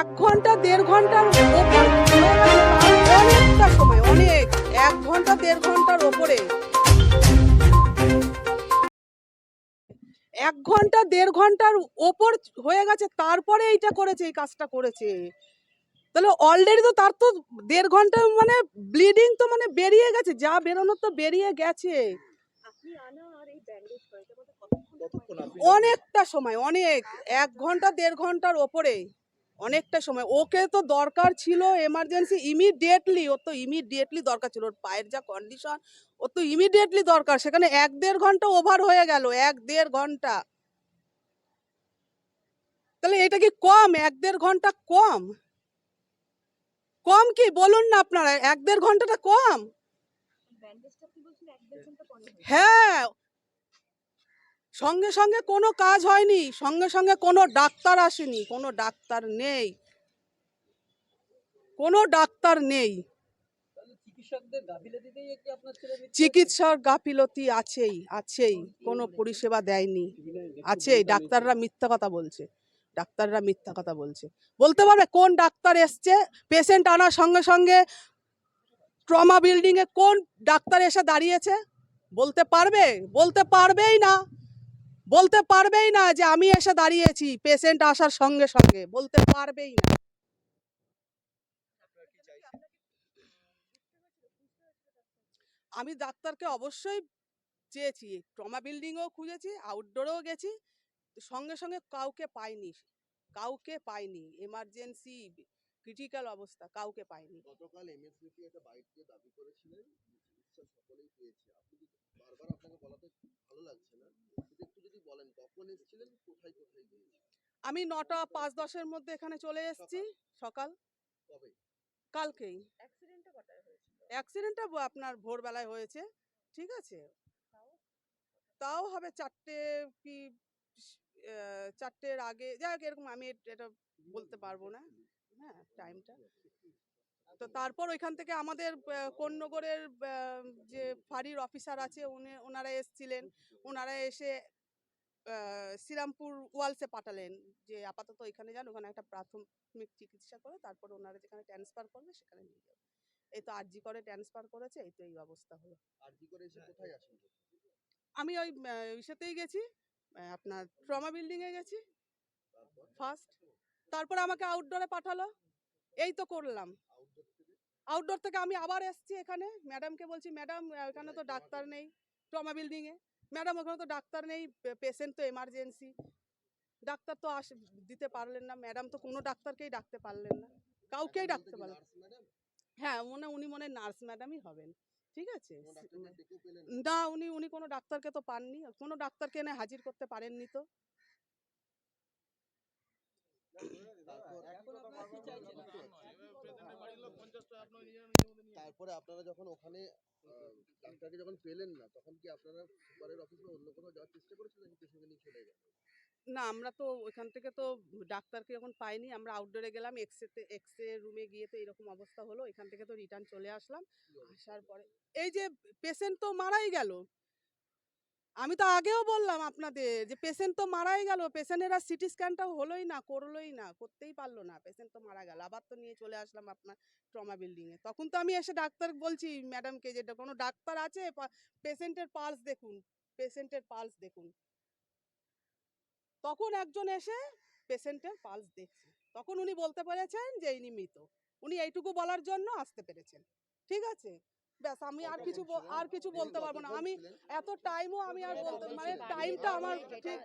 এক ঘণ্টা দেড় ঘণ্টার ওপর অনেকটা সময় অনেক। এক ঘণ্টা দেড় ঘণ্টার ওপরে। এক ঘণ্টা দেড় ঘণ্টার ওপর হয়ে গেছে তারপরে এইটা করেছে এই কাজটা করেছে। তাহলে অলরেডি তো তার তো দেড় ঘণ্টা মানে ব্লিডিং তো মানে বেরিয়ে গেছে যা বেরোনোর তো বেরিয়ে গেছে। অনেকটা সময় অনেক। এক ঘণ্টা দেড় ঘণ্টার ওপরে। অনেকটা সময়। ওকে তো দরকার ছিল এমার্জেন্সি ইমিডিয়েটলি ওর তো ইমিডিয়েটলি দরকার ছিল। ওর পায়ের যা কন্ডিশন ওর তো ইমিডিয়েটলি দরকার। সেখানে এক দেড় ঘণ্টা ওভার হয়ে গেল এক দেড় ঘণ্টা। তাহলে এটা কি কম? এক দেড় ঘণ্টা কম? কম কি? বলুন না আপনারা এক দেড় ঘন্টাটা কম? হ্যাঁ সঙ্গে সঙ্গে কোনো কাজ হয়নি সঙ্গে সঙ্গে কোনো ডাক্তার আসেনি কোনো ডাক্তার নেই। কোনো ডাক্তার নেই। চিকিৎসার গাফিলতি আছেই আছেই কোনো পরিষেবা দেয়নি আছেই ডাক্তাররা মিথ্যা কথা বলছে ডাক্তাররা মিথ্যা কথা বলছে। বলতে পারবে কোন ডাক্তার এসছে পেশেন্ট আনার সঙ্গে সঙ্গে ট্রমা বিল্ডিংয়ে কোন ডাক্তার এসে দাঁড়িয়েছে? বলতে পারবে? বলতে পারবেই না। বলতে পারবেই না যে আমি এসে দাঁড়িয়েছি পেশেন্ট আসার সঙ্গে সঙ্গে, বলতে পারবেই না। আমি ডাক্তারকে অবশ্যই চেয়েছি, ট্রমা বিল্ডিংও খুঁজেছি আউটডোরেও গেছি, সঙ্গে সঙ্গে কাউকে পাইনি কাউকে পাইনি এমার্জেন্সি ক্রিটিক্যাল অবস্থা, কাউকে পাইনি। গতকাল এমএসভিপি একটা বাইক দিয়ে দাবি করেছিলেন সকলেই পেয়েছে। আপনি বারবার আপনাকে বলাতে ভালো লাগছে না? কখন এসেছিলেন? কোথায় কোথায় গিয়েছেন আমি নটা পাঁচ দশের মধ্যে এখানে চলে এসেছি সকাল। কবে? কালকেই। অ্যাক্সিডেন্টটা আপনার ভোরবেলায় হয়েছে ঠিক আছে? তাও? হবে চারটে কি চারটের আগে যাই হোক এরকম আমি এটা বলতে পারব না। হ্যাঁ টাইমটা। তো তারপর ওইখান থেকে আমাদের কোন্নগরের যে ফাঁড়ির অফিসার আছে উনি ওনারা এসছিলেন। ওনারা এসে শ্রীরামপুর ওয়ালসে পাঠালেন। যে আপাতত এখানে যান ওখানে একটা প্রাথমিক চিকিৎসা করে তারপর ওনারা যেখানে ট্রান্সফার করবে সেখানে নিয়ে যাবে। এই তো আরজি করে ট্রান্সফার করেছে এই তো এই অবস্থা হলো। আর জি করে এসে কোথায় আসেন আমি ওই ইসেতেই গেছি। আপনার ট্রমা বিল্ডিংয়ে গেছি। ফার্স্ট তারপর আমাকে আউটডোরে পাঠালো। এই তো করলাম। আউটডোর থেকে? আমি আবার এসেছি এখানে। ম্যাডামকে বলছি ম্যাডাম এখানে তো ডাক্তার নেই। ট্রমা বিল্ডিংয়ে। ম্যাডাম ওখানে তো ডাক্তার নেই পেশেন্ট তো এমার্জেন্সি ডাক্তার তো আস দিতে পারলেন না ম্যাডাম তো কোনো ডাক্তারকেই ডাকতে পারলেন না। কাউকেই ডাকতে পারলেন হ্যাঁ মনে উনি মনে হয় নার্স ম্যাডামই হবেন ঠিক আছে? না? উনি উনি কোনো ডাক্তারকে তো পাননি কোনো ডাক্তারকে এনে হাজির করতে পারেননি তো। এখন আপনারা কি চাইছেন তারপরে আপনারা যখন ওখানে ডাক্তারকে যখন পেলেন না তখন কি আপনারা সুপারের অফিস বা অন্য কোথাও যাওয়ার চেষ্টা করেছিলেন নাকি পেশেন্টকে নিয়ে চলে গেলেন? না আমরা তো ওইখান থেকে তো ডাক্তারকে যখন পাইনি আমরা আউটডোরে গেলাম এক্সরেতে এক্স রে রুমে গিয়ে তো এরকম অবস্থা হলো এখান থেকে তো রিটার্ন চলে আসলাম। আসার পরে এই যে পেশেন্ট তো মারাই গেল। আমি তো আগেও বললাম আপনাদের যে, পেশেন্ট তো মারাই গেল। পেশেন্টের সিটি স্ক্যানটাও হলোই না, করলোই না, করতেই পারল না। পেশেন্ট তো মারা গেল। আবার তো নিয়ে চলে আসলাম আপনার ট্রমা বিল্ডিংয়ে তখন তো আমি এসে ডাক্তার বলছি ম্যাডামকে যে কোনো ডাক্তার আছে? পেশেন্টের পালস দেখুন, পেশেন্টের পালস দেখুন। তখন একজন এসে পেশেন্টের পালস দেখছে। তখন উনি বলতে পেরেছেন যে, ইনি মৃত। উনি এইটুকু বলার জন্য আসতে পেরেছেন। ঠিক আছে? ব্যাস আমি আর কিছু আর কিছু বলতে পারব না। আমি এত টাইমও আমি আর বলতে মানে টাইমটা আমার ঠিক